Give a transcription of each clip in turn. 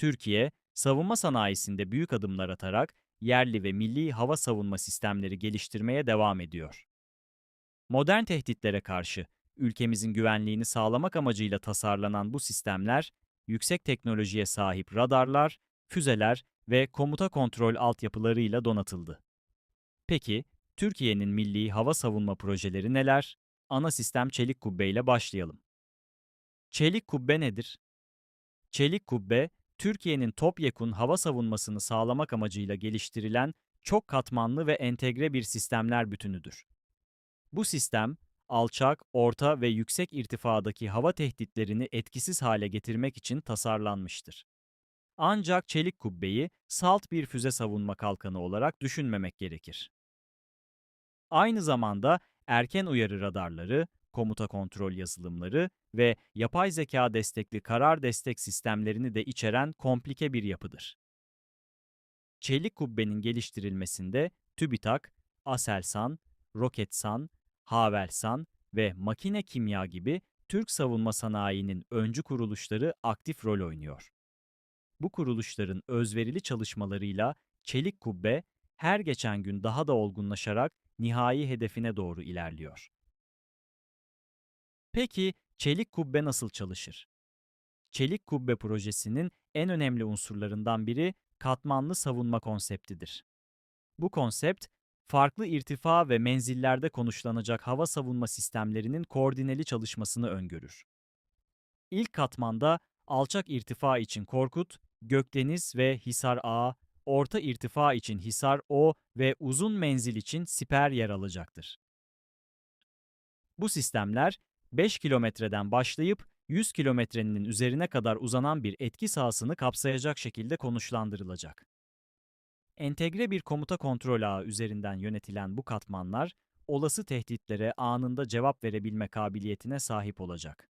Türkiye, savunma sanayisinde büyük adımlar atarak yerli ve milli hava savunma sistemleri geliştirmeye devam ediyor. Modern tehditlere karşı ülkemizin güvenliğini sağlamak amacıyla tasarlanan bu sistemler, yüksek teknolojiye sahip radarlar, füzeler ve komuta kontrol altyapılarıyla donatıldı. Peki, Türkiye'nin milli hava savunma projeleri neler? Ana sistem Çelik Kubbe ile başlayalım. Çelik Kubbe nedir? Çelik Kubbe, Türkiye'nin topyekun hava savunmasını sağlamak amacıyla geliştirilen çok katmanlı ve entegre bir sistemler bütünüdür. Bu sistem, alçak, orta ve yüksek irtifadaki hava tehditlerini etkisiz hale getirmek için tasarlanmıştır. Ancak çelik kubbeyi salt bir füze savunma kalkanı olarak düşünmemek gerekir. Aynı zamanda erken uyarı radarları, komuta kontrol yazılımları ve yapay zeka destekli karar destek sistemlerini de içeren komplike bir yapıdır. Çelik kubbenin geliştirilmesinde TÜBİTAK, Aselsan, Roketsan, Havelsan ve Makine Kimya gibi Türk savunma sanayinin öncü kuruluşları aktif rol oynuyor. Bu kuruluşların özverili çalışmalarıyla Çelik Kubbe her geçen gün daha da olgunlaşarak nihai hedefine doğru ilerliyor. Peki Çelik Kubbe nasıl çalışır? Çelik Kubbe projesinin en önemli unsurlarından biri katmanlı savunma konseptidir. Bu konsept, farklı irtifa ve menzillerde konuşlanacak hava savunma sistemlerinin koordineli çalışmasını öngörür. İlk katmanda alçak irtifa için Korkut, Gökdeniz ve Hisar A, orta irtifa için Hisar O ve uzun menzil için Siper yer alacaktır. Bu sistemler 5 kilometreden başlayıp 100 kilometrenin üzerine kadar uzanan bir etki sahasını kapsayacak şekilde konuşlandırılacak. Entegre bir komuta kontrol ağı üzerinden yönetilen bu katmanlar, olası tehditlere anında cevap verebilme kabiliyetine sahip olacak.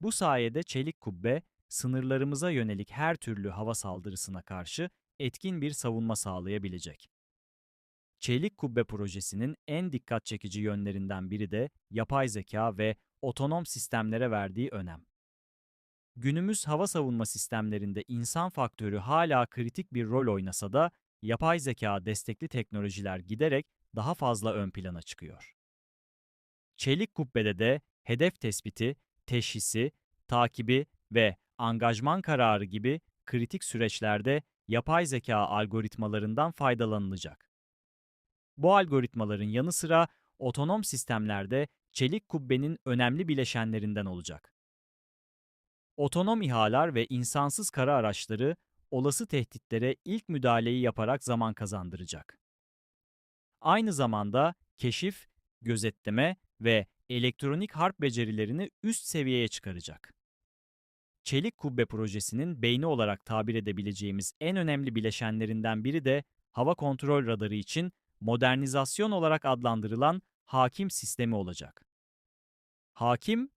Bu sayede çelik kubbe, sınırlarımıza yönelik her türlü hava saldırısına karşı etkin bir savunma sağlayabilecek. Çelik Kubbe projesinin en dikkat çekici yönlerinden biri de yapay zeka ve otonom sistemlere verdiği önem. Günümüz hava savunma sistemlerinde insan faktörü hala kritik bir rol oynasa da yapay zeka destekli teknolojiler giderek daha fazla ön plana çıkıyor. Çelik Kubbe'de de hedef tespiti, teşhisi, takibi ve angajman kararı gibi kritik süreçlerde yapay zeka algoritmalarından faydalanılacak. Bu algoritmaların yanı sıra otonom sistemlerde çelik kubbenin önemli bileşenlerinden olacak. Otonom İHA'lar ve insansız kara araçları olası tehditlere ilk müdahaleyi yaparak zaman kazandıracak. Aynı zamanda keşif, gözetleme ve elektronik harp becerilerini üst seviyeye çıkaracak. Çelik Kubbe projesinin beyni olarak tabir edebileceğimiz en önemli bileşenlerinden biri de hava kontrol radarı için modernizasyon olarak adlandırılan hakim sistemi olacak. Hakim,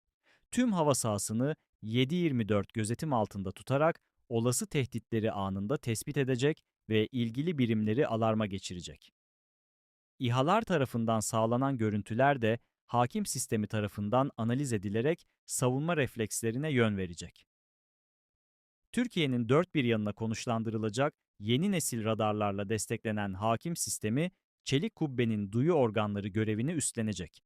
tüm hava sahasını 7-24 gözetim altında tutarak olası tehditleri anında tespit edecek ve ilgili birimleri alarma geçirecek. İHA'lar tarafından sağlanan görüntüler de hakim sistemi tarafından analiz edilerek savunma reflekslerine yön verecek. Türkiye'nin dört bir yanına konuşlandırılacak yeni nesil radarlarla desteklenen hakim sistemi, çelik kubbenin duyu organları görevini üstlenecek.